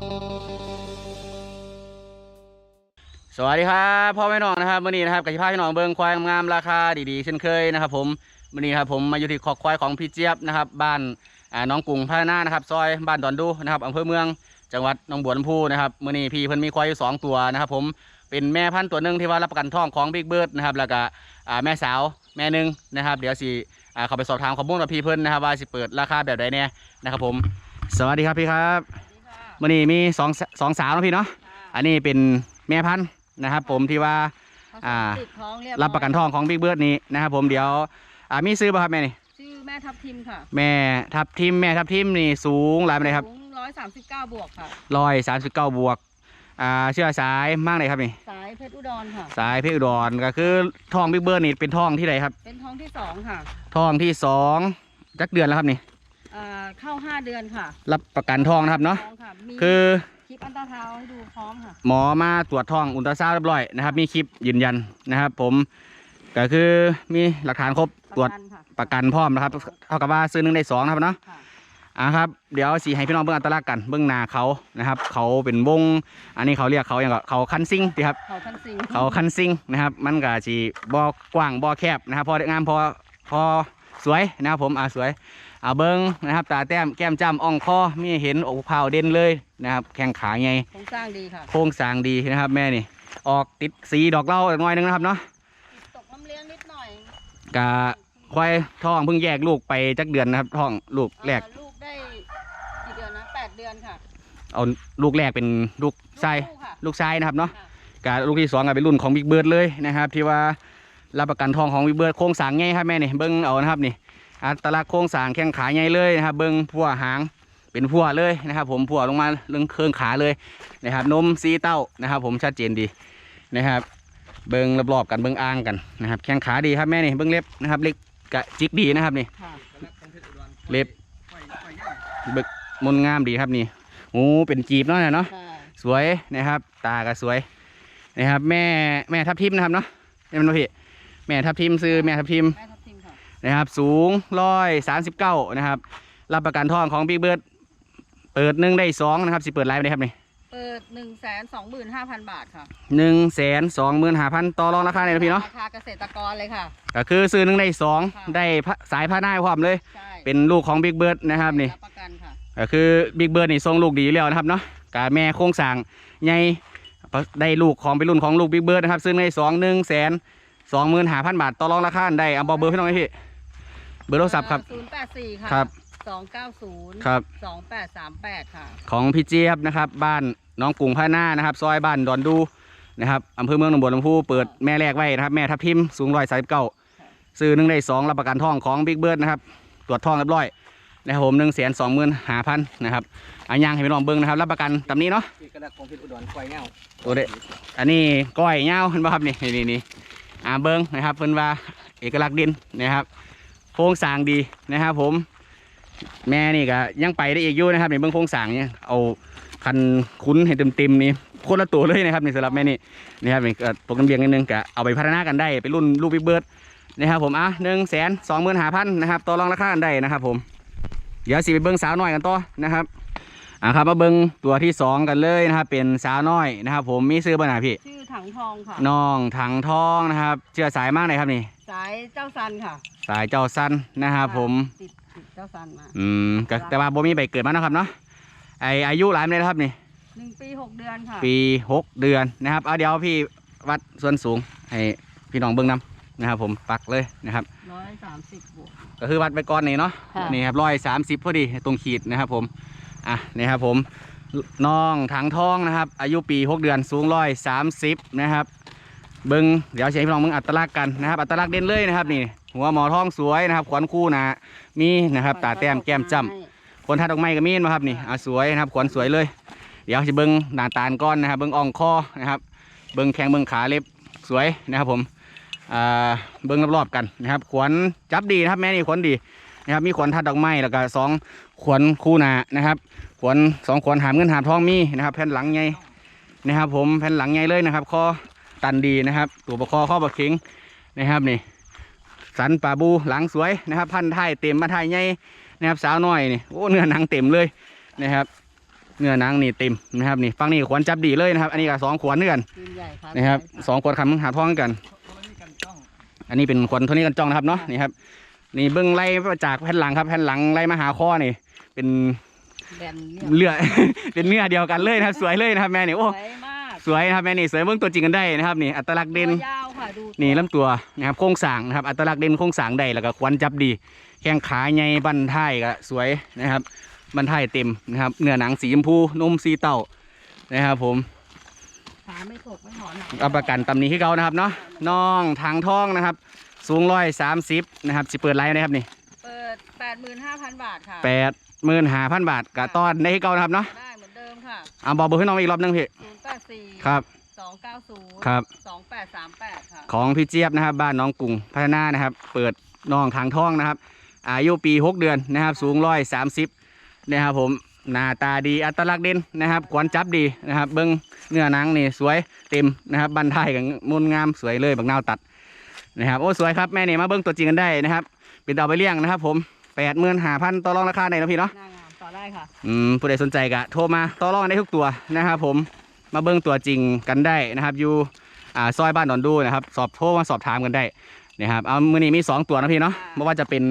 สวัสดีครับพ่อแม่น้องนะครับวันนี้นะครับกับที่พาพี่น้องเบิ้งควายงามราคาดีๆเช่นเคยนะครับ ผมวันนี้ครับผมมาอยู่ที่คอกควายของพี่เจี๊ยบนะครับ บ้านน้องกรุงพัฒนานะครับ ซอยบ้านดอนดูนะครับอำเภอเมืองจังหวัดหนองบัวลำพูนะครับวันนี้พี่เพิ่นมีควายอยู่สองตัวนะครับ ผมเป็นแม่พันธุ์ตัวหนึ่งที่ว่ารับประกันท้องของบิ๊กเบิร์ดนะครับแล้วก็แม่สาวแม่หนึ่งนะครับ เดี๋ยวสิเข้าไปสอบถามข้อมูลกับพี่เพิ่นนะครับว่าสิเปิดราคาแบบใดแน่นะครับ ผม สวัสดีครับพี่ครับ วันนี้มีสองสองสาวเนาะพี่เนาะอันนี้เป็นแม่พันธุ์นะครับ ผมที่ว่าอ่าติดท้องเรียบรับประกันทองของบิ๊กเบิร์ดนี้นะครับผมเดี๋ยวอ่ามีซื้อป่ะครับแม่นี่ชื่อแม่ทับทิมค่ะแม่ทับทิมแม่ทับทิมนี่สูงหลายไปเลยครับร้อยสามสิบเก้าบวกค่ะ ร้อยสามสิบเก้าบวกอ่าเชื่อสายมากเลยครับนี่ สายเพชรอุดรค่ะ สายเพชรอุดรก็คือทองบิ๊กเบิร์ดนี่เป็นทองที่ไหนครับ เป็นท้องที่สองค่ะ ทองที่สองจักเดือนแล้วครับนี่ อ่าเข้าห้าเดือนค่ะรับประกันทองนะครับเนาะ ท้องค่ะมีคือคลิปอันตราซาวด์ให้ดูพร้อมค่ะ หมอมาตรวจทองอุลตราซาวด์เรียบร้อยนะครับ มีคลิปยืนยันนะครับ ผมก็คือมีหลักฐานครบตรวจประกันค่ะประกันพร้อมนะครับ เท่ากับว่าซื้อหนึ่งได้สองนะครับเนาะ ค่ะ อะครับ เดี๋ยวสีให้พี่น้องเบิ่งอัตลักษณ์กัน เบื้องหน้าเขานะครับ เขาเป็นวง อันนี้เขาเรียกเขาอย่างก็เขาคันซิงที่ครับ เขาทันซิงเขาคันซิงนะครับ มันก็สีบ่อกว้างบ่อแคบนะครับ พองามพอพอสวยนะครับผม อ่าสวย เอาเบิ้งนะครับ ตาแต้มแก้มจ้ำอ่องคอมีเห็นอกเผาเด่นเลยนะครับ แข้งขาไงโครงสร้างดีค่ะโครงสร้างดีนะครับ แม่นี่ ออกติดสีดอกเหล้าหน่อยหนึงนะครับเนาะตกน้ำเลี้ยงนิดหน่อยกะควายท้องเพิ่งแยกลูกไปจักเดือนนะครับท้องลูกแรกเอ่อลูกได้กี่เดือนนะแปดเดือนค่ะ เอาลูกแรกเป็นลูกชายลูกค่ะลูกชายนะครับเนาะค่ะการลูกที่สองก็เป็นรุ่นของบิ๊กเบิร์ดเลยนะครับ ที่ว่ารับประกันทองของบิ๊กเบิร์ดโครงสร้างใหญ่ครับแม่นี่เบิ้งเอานะครับนี่ อัตลักษณ์โครงสร้างแข้งขาใหญ่เลยนะครับ เบิ้งพัวหางเป็นพัวเลยนะครับ ผมพัวลงมาเรื่องเครื่องขาเลยนะครับ นมซีเต้านะครับ ผมชัดเจนดีนะครับ เบิ้งรอบๆกันเบิ้งอ่างกันนะครับ แข้งขาดีครับแม่นี่เบิ้งเล็บนะครับเล็กกะจิกดีนะครับนี่ค่ะเล็บเบิกมนงามดีครับนี่โอ้เป็นจีบเนาะเนี่ยเนาะค่ะสวยนะครับ ตาก็สวยนะครับ แม่แม่ทับทิมนะครับเนาะนี่มันว่าพี่แม่ทับทิมซื้อแม่ทับทิมแม่ทับทิมค่ะ นะครับ สูงร้อยสามสิบเก้านะครับ รับประกันทองของบิ๊กเบิร์ดเปิดหนึ่งได้สองนะครับสิเปิดไลฟ์ได้ครับนี่เปิดหนึ่งแสนสองหมื่นห้าพันบาทค่ะหนึ่งแสนสองหมื่นห้าพันต่อรองราคาเลยนะพี่เนาะราคาเกษตรกรเลยค่ะ ก็คือซื้อหนึ่งได้สองค่ะได้พะสายผ้าหน้าพร้อมเลย ใช่เป็นลูกของบิ๊กเบิร์ดนะครับนี่รับประกันค่ะก็คือบิ๊กเบิร์ดนี่ทรงลูกดีอยู่แล้วนะครับเนาะกาแม่โค้งสร้างใหญ่ได้ลูกของเป็นรุ่นของลูกบิ๊กเบิร์ดนะครับซึ่งในสองหนึ่งแสนสองหมื่นห้าพันบาทต่อรองราคาได้เอาบอกเบอร์พี่น้องไหมพี่ เบอร์โทรศัพท์ครับ ศูนย์แปดสี่ค่ะครับ สองเก้าศูนย์ครับ สองแปดสามแปดค่ะ ของพี่เจี๊ยบนะครับ บ้านน้องกรุงพาหน้านะครับ ซอยบ้านดอนดูนะครับอำเภอเมืองหนองบัวลำพูเปิดแม่แรกไว้นะครับ แม่ทับทิมสูงร้อยสามสิบเก้าซื้อหนึ่งได้สองรับประกันทองของบิ๊กเบิร์ดนะครับ ตรวจทองเรียบร้อยนะครับผมหนึ่งแสนสองหมื่นห้าพันนะครับอันยังให้พี่น้องเบิ้งนะครับรับประกันตำนี้เนาะ เอกลักษณ์ของเพชรอุดรควายเงาตัวเด็อันนี้ก้อยเงาเห็นป่ะครับนี่นี่นี่นี่อ่าเบิ้งนะครับเพิ่นว่าเอกลักษณ์ดินนะครับโครงสร้างดีนะครับผม แม่นี่ก็ยังไปได้อีกอยู่นะครับในเบื้องโครงสร้างเนี่ยเอาคันคุ้นให้เต็มๆนี่คนละตัวเลยนะครับนี่สำหรับแม่นี่นี่ครับนี่ก็ตกน้ำเบียงนิดนึงก็เอาไปพัฒนากันได้เป็นรุ่นลูกบิ๊กเบิร์ดนะครับผมอะหนึ่งแสนสองหมื่นห้าพันนะครับต่อรองราคากันได้นะครับผมเดี๋ยวสิไปเบิ้งสาวน้อยกันต่อนะครับอะครับมาเบิ้งตัวที่สองกันเลยนะครับเป็นสาวน้อยนะครับผมมีซื้อบ้านไหนพี่ ชื่อถังทองค่ะน้องถังทองนะครับเชื่อสายมากเลยครับนี่สายเจ้าซันค่ะสายเจ้าสั้นนะครับผม ติดติดเจ้าซันมาอืมก็แต่ว่าบ่มีใบเกิดมาเนาะครับเนาะไออายุหลายปีเลยครับนี่ หนึ่งปีหกเดือนค่ะปีหกเดือนนะครับเอาเดี๋ยวพี่วัดส่วนสูงให้พี่น้องเบิ่งนํนะครับ ผมปักเลยนะครับ ร้อยสามสิบบวก ก็คือวัดไปก่อนนี่เนาะค่ะ นี่ครับร้อยสามสิบพอดีตรงขีดนะครับ ผมอะนี่ครับผมน้องถังทองนะครับ อายุปีหกเดือนสูงร้อยสามสิบนะครับ เบิ้งเดี๋ยวเชียร์พี่น้องเบิ้งอัตลักษณ์กันนะครับอัตลักษณ์เด่นเลยนะครับนี่ หัวหมอทองสวยนะครับขวัญคู่หนะมีนะครับ ตาแต้มแก้มจ้ำคนทัดดอกไม้ก็มีนะครับนี่อะสวยนะครับขวัญสวยเลย เดี๋ยวจะเบิ้งหน้าตาลก้อนนะครับ เบิ้งอ่องคอนะครับเบิ้งแข้งเบิ้งขาเล็บสวยนะครับผมอ่าเบิ้งรอบๆกันนะครับ ขวัญจับดีนะครับแม่นี่ขวัญดีนะครับมีขวนทัดดอกไม้แล้วก็สองขวนคู่หนานะครับ ขวนสองขวนหามเงินหามทองมีนะครับ แผ่นหลังใหญ่นะครับผมแผ่นหลังใหญ่เลยนะครับคอ ตันดีนะครับ ตัวประคอข้อประเข็งนะครับนี่ สันปลาบูหลังสวยนะครับ พันท้ายเต็มมาท้ายใหญ่นะครับสาวน้อยนี่โอ้เนื้อหนังเต็มเลยนะครับเนื้อหนังนี่เต็มนะครับนี่ฟังนี่ขวนจับดีเลยนะครับ อันนี้ก็สองขวนเนื้อกันทีมใหญ่ค่ะนะครับสองขวนคำหาท้องกัน อันนี้เป็นขวนโทนี่กันจ้องนะครับเนาะนี่ครับนี่เบิ้งไล่มาจากแผ่นหลังครับแผ่นหลังไล่มาหาข้อนี่ เป็นแบนเรียบเลือดเป็นเนื้อเดียวกันเลยนะครับ สวยเลยนะครับแม่นี่โอ้ สวยมากสวยนะครับแม่นี่สวยเบิ้งตัวจริงกันได้นะครับนี่อัตลักษณ์เด่นตัวยาวค่ะดูนี่ลำตัวนะครับโครงสร้างนะครับอัตลักษณ์เด่นโครงสร้างได้แล้วก็ควันจับดี แข้งขาใหญ่บันท้ายก็สวยนะครับบันท้ายเต็มนะครับเนื้อหนังสีชมพูนุ่มสีเต่านะครับผมขาไม่ตกไม่ถอนหางรับประกันตำหนี้ให้เขานะครับเนาะน้องทางท้องนะครับ สูงร้อยสามสิบนะครับสิเปิดไลน์นะครับนี่เปิดแปดหมื่นห้าพันบาทค่ะแปดหมื่นห้าพันบาทกะต้อนได้ให้เขานะครับเนาะได้เหมื อนเดิมค่ะเอาบอกเบอร์ให้น้องอีกรอบหนึงพี่ศูนย์แปดสี่ครับ สองเก้าศูนย์ครับ สองแปดสามแปดค่ะ ของพี่เจี๊ยบนะครับ บ้านน้องกรุงพัฒนานะครับ เปิดน้องทางท้องนะครับ อายุปี 6 เดือนนะครับ สูงร้อยสามสิบนะครับผมหน้าตาดีอัตลักษณ์เด่นนะครับขวัญจับดีนะครับ เบิ้งเนื้อหนังนี่สวยเต็มนะครับบันทายกับมุนงามสวยเลยบักนาวตัดนะครับโอ้สวยครับแม่เนี่ยมาเบิ้งตัวจริงกันได้นะครับเป็นดาวไปเลี้ยงนะครับ ผมแปดหมื่นห้าพันต่อรองราคาในนะพี่เนาะหน้างามต่อ ได้ค่ะ อืมผู้ใดสนใจก็โทรมาต่อรองได้ทุกตัวนะครับผมมาเบิ้งตัวจริงกันได้นะครับอยู่อ่าซอยบ้านดอนดูนะครับ สอบโทรมาสอบถามกันได้นะครับเอามือนี้มีสองตัวนะพี่เนาะไม่ว่าจะเป็น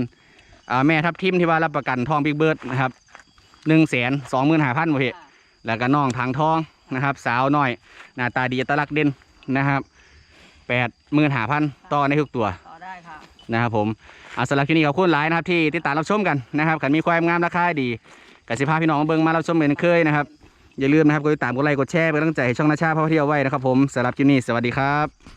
อ่าแม่ทับทิมที่ว่ารับประกันทองบิ๊กเบิร์ดนะครับหนึ่งแสนสองหมื่นห้าพันพี่ค่ะแล้วก็น้องทางทองนะครับ สาวน้อยหน้าตาดีอัตลักษณ์เด่นนะครับแปดหมื่นห้าพันต่อในทุกตัวต่อได้ค่ะนะครับผมอาสำหรับคลิปนี้ขอบคุณหลายนะครับที่ติดตามรับชมกันนะครับขันมีความงามราคาดี กสิภาพี่น้องเบิ้งมาเราชมเหมือนเคยนะครับ อย่าลืมนะครับกดติดตามกดไลค์กดแชร์เป็นกำลังใจให้ช่องนาชาพ่อเที่ยวไว้นะครับผมสำหรับคลิปนี้สวัสดีครับ